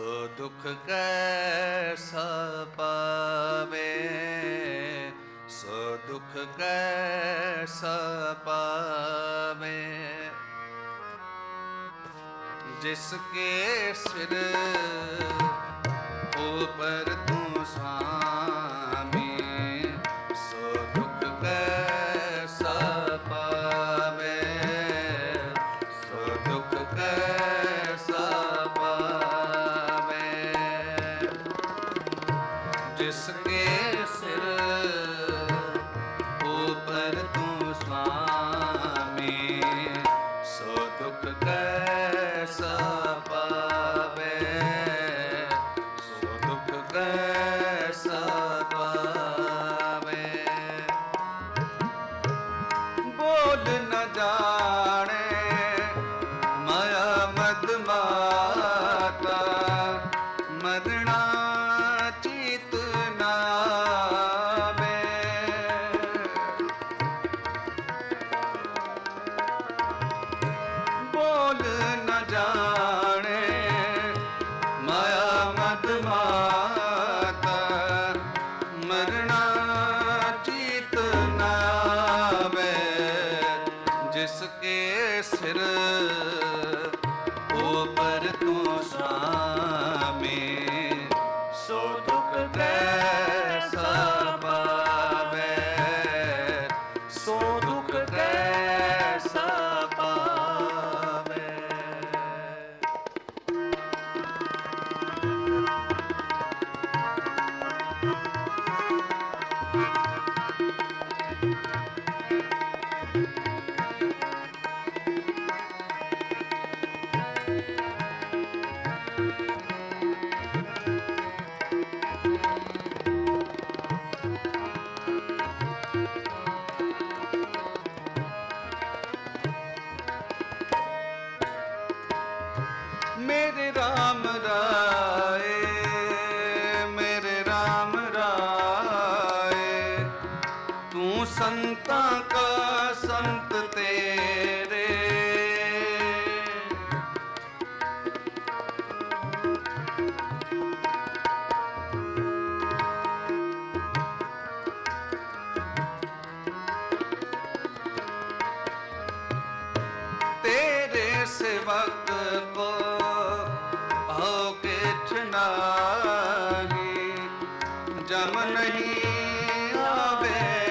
ਸੋ ਦੁਖ ਕੈਸਾ ਪਾਵੇ? ਸੋ ਦੁਖ ਕੈਸਾ ਪਾਵੇ? ਜਿਸ ਕੇ ਸਿਰ ਉਪਰ ਤੂੰ ਸੁਆਮੀ ਦੁਖ ਜਿਸ ਕੇ ਸਿਰ ਉਪਰ ਤੂੰ ਸੁਆਮੀ ਸੋ ਦੁਖ ਕੈਸਾ ਪਾਵੇ ਸੋ ਦੁਖ ਤੂੰ ਕਾ ਸੰਤ ਤੇਰੇ। ਤੇਰੇ ਸੇਵਕ ਕੋ ਜਮ ਨਹੀਂ ਆਵੇ।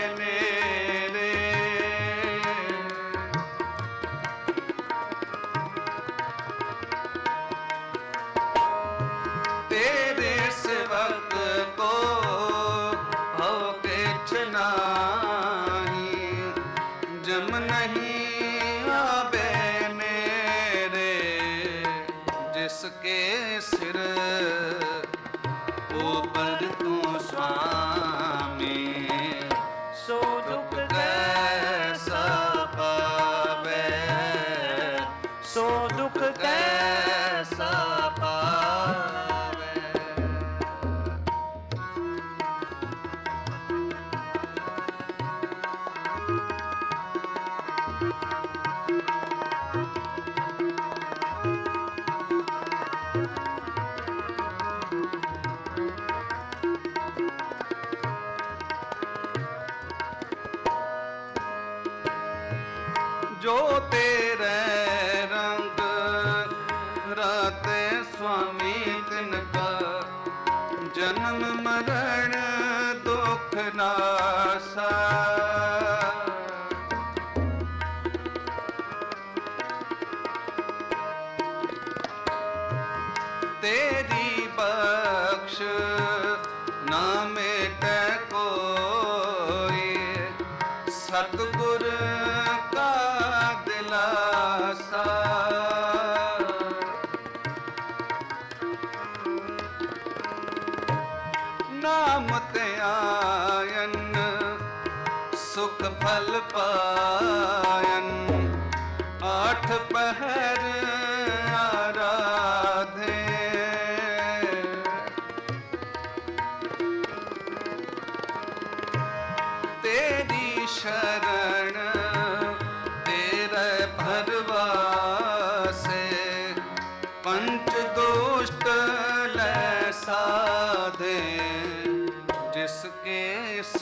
ਜੋ ਤੇਰੇ ਰੰਗ ਰਾਤੇ ਸੁਆਮੀ ਤਿਨ ਕਾ ਜਨਮ ਮਰਨ ਦੁਖ ਨਾਸਾ। ਤੇਰੀ ਨਾਮ ਆਇਨ ਸੁਖ ਫਲ ਪਾਇਨ। ਆਠ ਪਹਿਰ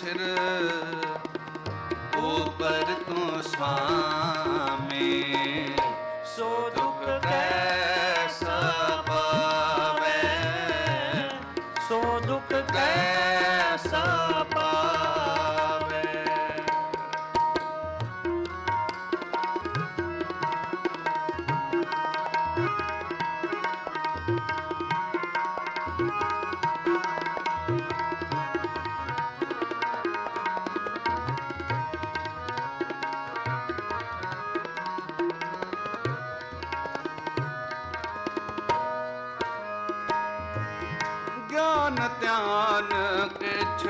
ਸਿਰ ਉਪਰ ਤੂੰ ਸੁਆਮੀ ਸੋ ਦੁਖ ਕੈਸਾ ਗਿਆਨ ਧਿਆਨ, ਕਿਛ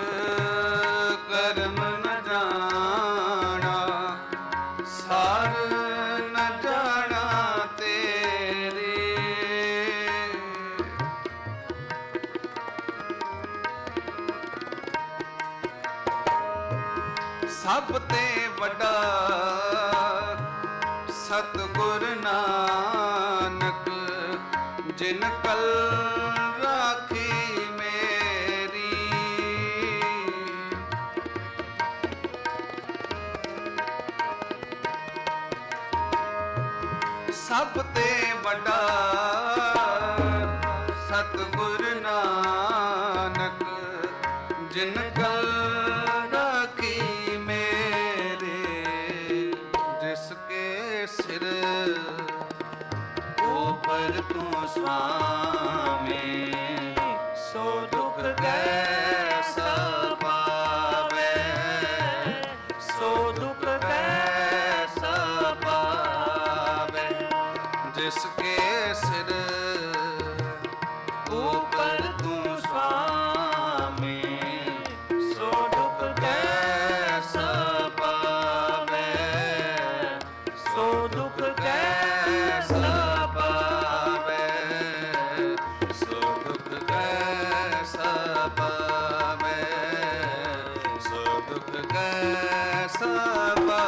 ਕਰਮ ਨ ਜਾਣਾ। ਸਾਰ ਨ ਜਾਣਾ ਤੇਰੇ। ਸਭ ਤੇ ਵੱਡਾ ਸਤਿਗੁਰ ਨਾਨਕ ਸਭ ਤੇ ਵੱਡਾ ਸਤਿਗੁਰ ਨਾਨਕ, ਜਿਨ ਕਲ ਰਾਖੀ ਮੇਰੇ, ਜਿਸ ਕੇ ਸਿਰ ਉਪਰ ਤੂੰ ਸੁਆਮੀ ਸੋ ਦੁਖ ਕੈਸਾ ਪਾਵੇ ਸੋ ਦੁਖ ਕੈ ਸਭਾ